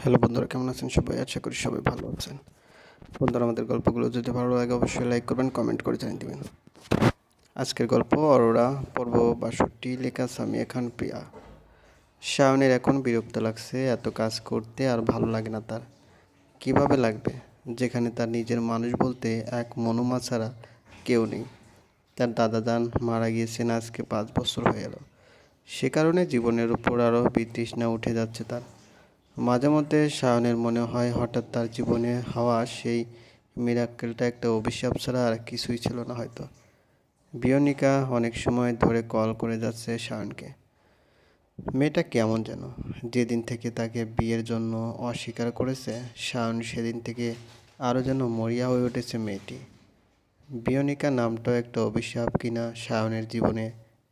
Hello বন্ধুরা, কেমন আছেন সবাই? আশা করি সবাই ভালো আছেন। বন্ধুরা, আমাদের গল্পগুলো যদি ভালো লাগে, অবশ্যই লাইক করবেন, কমেন্ট করে জানিয়ে দেবেন। আজকের গল্প, অরোরা, পর্ব বাষট্টি, লেখা সামিয়া খান প্রিয়া। শায়নের এখন বিরক্ত লাগছে, এত কাজ করতে আর ভালো লাগে না তার। কীভাবে লাগবে? যেখানে তার নিজের মানুষ বলতে এক মনোমা ছাড়া কেউ নেই। তার দাদা দান মারা গিয়েছেন আজকে পাঁচ বছর হয়ে গেল সে কারণে জীবনের উপর আরও বিতৃষ্ণা উঠে যাচ্ছে তার। মাঝে মধ্যে শায়নের মনে হয় হঠাৎ তার জীবনে হওয়া, সেই মিরাক্কেলটা একটা অভিশাপ ছাড়া আর কিছুই ছিল না হয়তো। বিয়নিকা অনেক সময় ধরে কল করে যাচ্ছে শায়নকে মেয়েটা কেমন যেন? যেদিন থেকে তাকে বিয়ের জন্য অস্বীকার করেছে শায়ন সেদিন থেকে আরও যেন মরিয়া হয়ে উঠেছে মেয়েটি। বিয়নিকা নামটাও একটা অভিশাপ কিনা শায়নের জীবনে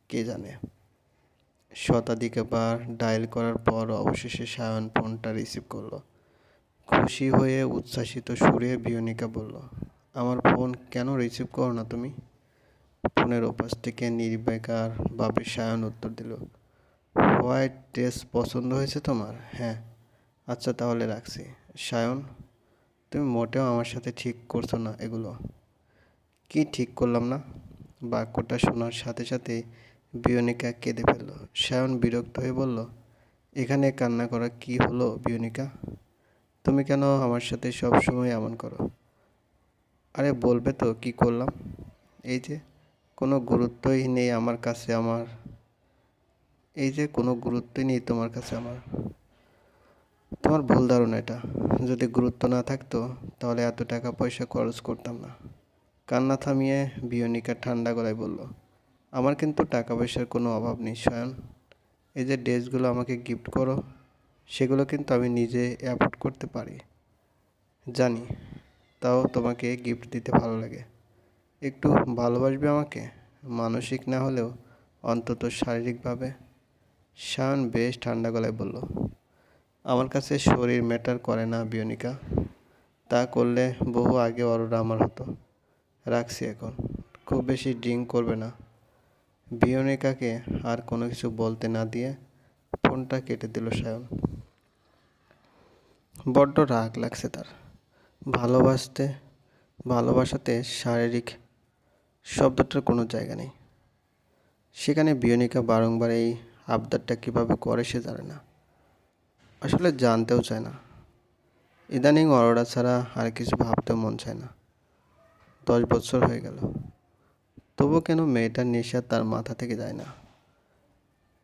কে জানে? শতাধিকবার ডায়াল করার পর অবশেষে সায়ন ফোনটা রিসিভ করল। খুশি হয়ে উচ্ছ্বাসিত সুরে বিয়নিকা বলল, আমার ফোন কেন রিসিভ করো না তুমি? ফোনের ওপাশ থেকে নির্বেকার ভাবে সায়ন উত্তর দিল, হোয়াইট ড্রেস পছন্দ হয়েছে তোমার? হ্যাঁ। আচ্ছা তাহলে রাখছি। সায়ন, তুমি মোটেও আমার সাথে ঠিক করছ না এগুলো। কি ঠিক করলাম না? বাক্যটা শোনার সাথে সাথে বিয়নিকা কেঁদে ফেলল। সায়ন বিরক্ত হয়ে বলল, এখানে কান্না করা কি হলো বিয়নিকা? তুমি কেন আমার সাথে সব সময় এমন করো? আরে, বলবে তো, কি করলাম? এই যে, কোনো গুরুত্বই নেই আমার কাছে আমার। এই যে, কোনো গুরুত্বই নেই তোমার কাছে আমার। তোমার ভুল ধারণা এটা। যদি গুরুত্ব না থাকতো, তাহলে এত টাকা পয়সা খরচ করতাম না। কান্না থামিয়ে বিয়নিকা ঠান্ডা গলায় বলল আমার কিন্তু টাকা পয়সার কোনো অভাব নেই স্বয়ন এই যে ড্রেসগুলো আমাকে গিফট করো, সেগুলো কিন্তু আমি নিজে অ্যাফোর্ড করতে পারি। জানি, তাও তোমাকে গিফট দিতে ভালো লাগে। একটু ভালোবাসবে আমাকে? মানসিক না হলেও, অন্তত শারীরিকভাবে? শায়ন বেশ ঠান্ডা গলায় বলল, আমার কাছে শরীর ম্যাটার করে না, বিয়নিকা। তা করলে বহু আগে অরোরা আমার হতো। রাখছি এখন। খুব বেশি ড্রিঙ্ক করবে না। বিয়নিকাকে আর কোনো কিছু বলতে না দিয়ে ফোনটা কেটে দিল সায়ন। বড্ড রাগ লাগছে তার। ভালোবাসতে, ভালোবাসাতে শারীরিক শব্দটার কোনো জায়গা নেই। সেখানে বিয়নিকা বারংবার এই আবদারটা কীভাবে করে সে জানে না। আসলে জানতেও চায় না। ইদানিং অরোরা ছাড়া আর কিছু ভাবতেও মন চায় না। দশ বছর হয়ে গেল। তবু কেন মেয়েটার নেশা তার মাথা থেকে যায় না?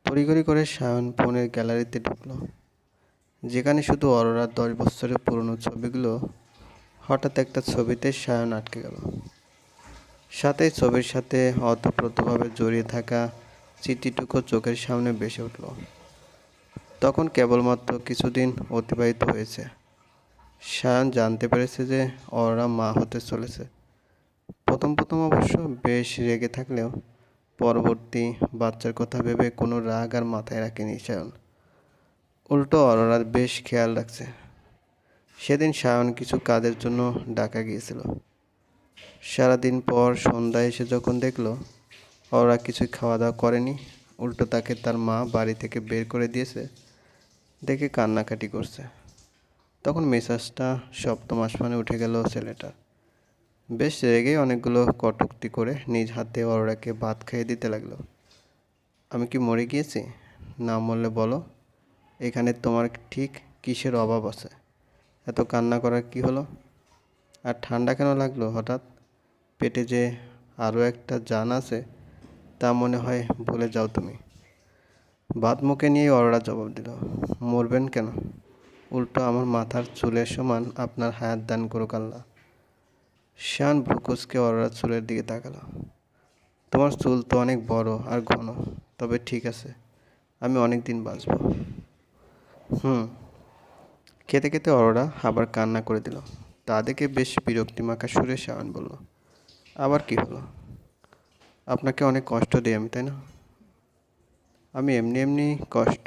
তড়িঘড়ি করে সায়ন ফোনের গ্যালারিতে ঢুকলো। যেখানে শুধু অরোরার দশ বছরের পুরনো ছবিগুলো। হঠাৎ একটা ছবিতে সায়ন আটকে গেল। সাথে ছবির সাথে অতপ্রতভাবে জড়িয়ে থাকা চিঠিটুকু চোখের সামনে বেসে উঠল। তখন কেবলমাত্র কিছুদিন অতিবাহিত হয়েছে। সায়ন জানতে পেরেছে যে অরোরা মা হতে চলেছে। প্রথম প্রথম অবশ্য বেশ রেগে থাকলেও পরবর্তী বাচ্চার কথা ভেবে কোনো রাগ আর মাথায় রাখেনি সায়ন। উল্টো অরোরার বেশ খেয়াল রাখছে। সেদিন সায়ন কিছু কাজের জন্য ডাকা গিয়েছিল। সারাদিন পর সন্ধ্যায় এসে যখন দেখল অরোরা কিছুই খাওয়া দাওয়া করেনি, উল্টো তাকে তার মা বাড়ি থেকে বের করে দিয়েছে, দেখে কান্নাকাটি করছে। তখন মেসাজটা সপ্তম আসমানে উঠে গেল ছেলেটার। বেশ রেগে অনেকগুলো কটুক্তি করে নিজ হাতে অরোরাকে ভাত খাইয়ে দিতে লাগল। আমি কি মরে গিয়েছি? না মরলে বলো। এখানে তোমার ঠিক কিসের অভাব আছে? এত কান্না করার কি হলো? আর ঠান্ডা কেন লাগল হঠাৎ? পেটে যে আরও একটা জান আছে, তা মনে হয় ভুলে যাও তুমি। ভাত মুখে নিয়ে অরোরা জবাব দিল, মরবেন কেন? উল্টো আমার মাথার চুলের সমান আপনার হায়াত দান করুক আল্লাহ। শান ব্রুকোসকে অরোরা চুলের দিকে তাকালো। তোমার চুল তো অনেক বড় আর ঘন, তবে ঠিক আছে, আমি অনেক দিন বাঁচব। হুম। খেতে খেতে অরোরা আবার কান্না করে দিল। তা দেখে বেশ বিরক্তি মাখা সুরে শাওন বলল, আবার কি হলো? আপনাকে অনেক কষ্ট দিই আমি, তাই না? আমি এমনি এমনি কষ্ট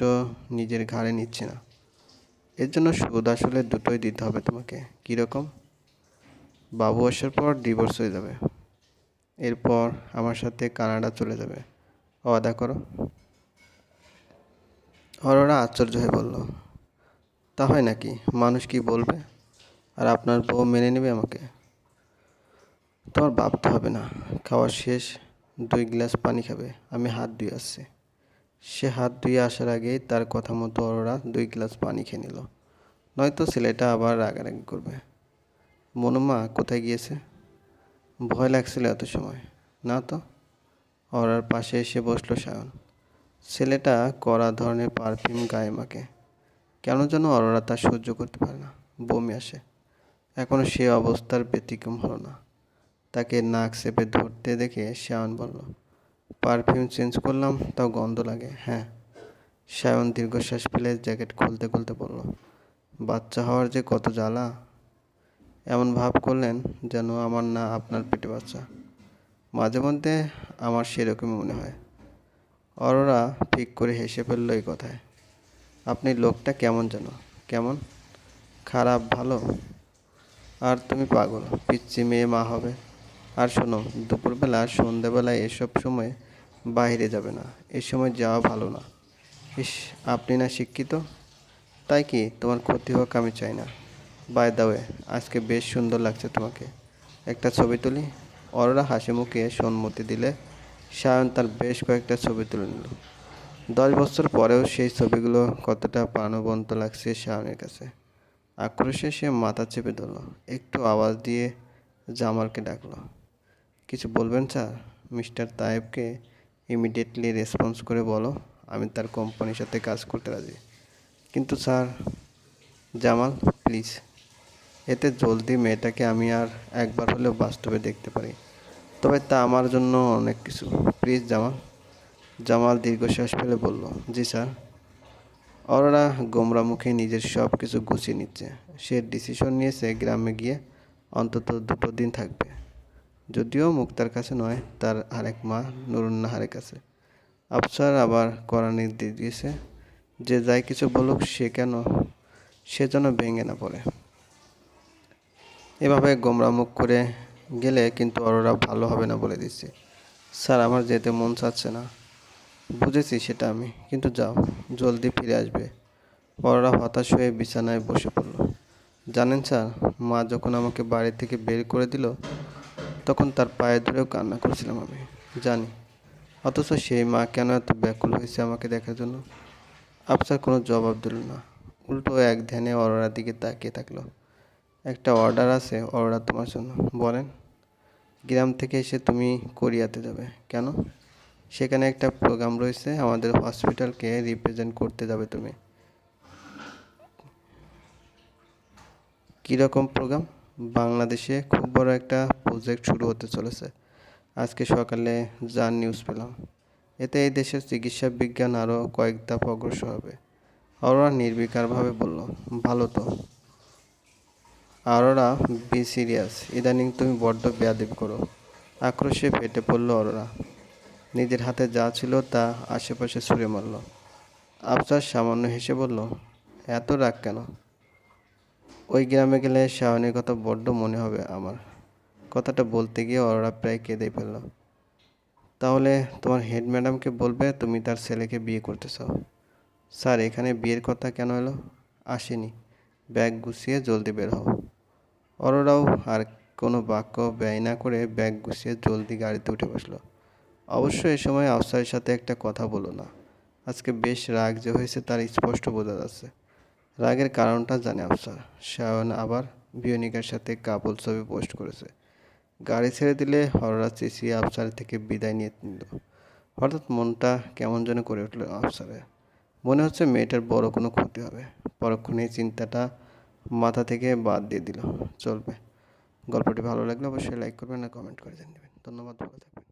নিজের ঘাড়ে নিচ্ছি না। এর জন্য সুদ আসলে দুটোই দিতে হবে তোমাকে। কীরকম বাবু আসার পর ডিভোর্স হয়ে যাবে। এরপর আমার সাথে কানাডা চলে যাবে। ওয়াদা করো। অরোরা আশ্চর্য হয়ে বলল, তা হয় নাকি? মানুষ কি বলবে? আর আপনার বউ মেনে নেবে আমাকে? তোমার ভাবতে হবে না। খাওয়া শেষ, দুই গ্লাস পানি খাবে। আমি হাত ধুয়ে আসছি। সে হাত ধুয়ে আসার আগেই তার কথা মতো অরোরা দুই গ্লাস পানি খেয়ে নিল। নয়তো ছেলেটা আবার রাগারাগি করবে। মনুমা কোথায় গিয়েছে? ভয় লাগছিল এত সময়। না তো? অরার পাশে এসে বসল সায়ন। ছেলেটা কড়া ধরনের পারফিউম গায়ে মাখে। কেন যেন অরোরা তা সহ্য করতে পারে না। বমি আসে। এখনও সে অবস্থার ব্যতিক্রম হলো না। তাকে নাক চেপে ধরতে দেখে শায়ন বলল, পারফিউম চেঞ্জ করলাম, তাও গন্ধ লাগে। হ্যাঁ। শায়ন দীর্ঘশ্বাস ফেলে জ্যাকেট খুলতে খুলতে বলল, বাচ্চা হওয়ার যে কত জ্বালা। এমন ভাব করলেন যেন আমার না আপনার পেটে বাচ্চা। মাঝে মধ্যে আমার সেরকমই মনে হয়। অরোরা ঠিক করে হেসে ফেলল এই কথায়। আপনি লোকটা কেমন যেন? কেমন? খারাপ, ভালো? আর তুমি পাগল পিচ্ছি মেয়ে, মা হবে। আর শোনো, দুপুরবেলা সন্ধ্যাবেলায় এসব সময় বাইরে যাবে না। এ সময় যাওয়া ভালো না। ইস, আপনি না শিক্ষিত? তাই কি তোমার ক্ষতি হোক আমি চাই না? বাই দাওয়ে আজকে বেশ সুন্দর লাগছে তোমাকে। একটা ছবি তুলি। অররা হাসি মুখে সম্মতি দিলে সায়ন তার বেশ কয়েকটা ছবি তুলে নিল। দশ বছর পরেও সেই ছবিগুলো কতটা প্রাণবন্ত লাগছে সায়নের কাছে। আক্রোশে সে মাথা চেপে ধরল। একটু আওয়াজ দিয়ে জামালকে ডাকলো। কিছু বলবেন স্যার? মিস্টার তায়েবকে ইমিডিয়েটলি রেসপন্স করে বলো। আমি তার কোম্পানির সাথে কাজ করতে রাজি। কিন্তু স্যার, জামাল প্লিজ এতে জলদি মেয়েটাকে আমি আর একবার হলেও বাস্তবে দেখতে পারি। তবে তা আমার জন্য অনেক কিছু। প্লিজ, জামাল। জামাল দীর্ঘশ্বাস ফেলে বলল, জি, স্যার। অরোরা গোমরা মুখে নিজের সব কিছু গুছিয়ে নিচ্ছে। সে ডিসিশন নিয়েছে গ্রামে গিয়ে অন্তত দুটো দিন থাকবে। যদিও মুক্তার কাছে নয়, তার আরেক মা নুরুন্নাহারের কাছে। আফসার আবার করা নির্দেশ দিয়েছে যে, যাই কিছু বলুক, সে কেন, সে যেন ভেঙে না পড়ে। এভাবে গোমরা মুখ করে গেলে কিন্তু অরোরা ভালো হবে না বলে দিচ্ছে। স্যার, আমার যেতে মন চাচ্ছে না। বুঝেছি সেটা আমি, কিন্তু যাও, জলদি ফিরে আসবে। অরোরা হতাশ হয়ে বিছানায় বসে পড়ল। জানেন স্যার, মা যখন আমাকে বাড়ি থেকে বের করে দিল, তখন তার পায়ে ধরেও কান্না করছিলাম আমি। জানি। অথচ সেই মা কেন এত ব্যাকুল হয়েছে আমাকে দেখার জন্য? আফসার কোনো জবাব দিল না। উল্টো এক ধ্যানে অরোরার দিকে তাকিয়ে থাকল। একটা অর্ডার আছে অর্ডার তোমার জন্য। বলেন, গ্রাম থেকে এসে তুমি কোরিয়াতে যাবে। কেন? সেখানে একটা প্রোগ্রাম রয়েছে, আমাদের হসপিটালকে রিপ্রেজেন্ট করতে যাবে তুমি। কীরকম প্রোগ্রাম বাংলাদেশে খুব বড় একটা প্রজেক্ট শুরু হতে চলেছে। আজকে সকালে যার নিউজ পেলাম। এতে এই দেশের চিকিৎসা বিজ্ঞান আরও কয়েক ধাপ অগ্রসর হবে। অরোরা নির্বিকারভাবে বলল, ভালো তো। অরোরা বি সিরিয়াস, ইদানিং তুমি বড্ড বেয়াদব করো। আক্রোশে ফেটে পড়ল অরোরা। নিজের হাতে যা ছিল তা আশেপাশে ছুঁড়ে মারল। আফসার সামান্য হেসে বলল, এত রাগ কেন? ওই গ্রামে গেলে শাওনের কথা বড্ড মনে হবে আমার। কথাটা বলতে গিয়ে অরোরা প্রায় কেঁদে ফেলল। তাহলে তোমার হেড ম্যাডামকে বলবে তুমি তার ছেলেকে বিয়ে করতে চাও? স্যার, এখানে বিয়ের কথা কেন এলো? আসেনি। ব্যাগ গুছিয়ে জলদি বের হও। অরোরাও আর কোনো বাক্য ব্যয় না করে ব্যাগ গুছিয়ে জলদি গাড়িতে উঠে বসল। অবশ্য এ সময় আফসারের সাথে একটা কথা বলো না। আজকে বেশ রাগ যে হয়েছে তার স্পষ্ট বোঝা যাচ্ছে। রাগের কারণটা জানে আফসার। শায়ন আবার বিয়নিকার সাথে কাপল ছবি পোস্ট করেছে। গাড়ি ছেড়ে দিলে হররা চেঁচিয়ে আফসার থেকে বিদায় নিয়ে নিল। হঠাৎ মনটা কেমন যেন করে উঠল আফসারে মনে হচ্ছে মেয়েটার বড় কোনো ক্ষতি হবে। পরক্ষণেই চিন্তাটা মাথা থেকে বাদ দিয়ে দিল। চলবে। গল্পটি ভালো লাগলে অবশ্যই লাইক করবেন আর কমেন্ট করে জানিয়ে দেবেন। ধন্যবাদ, ভালো থাকবেন।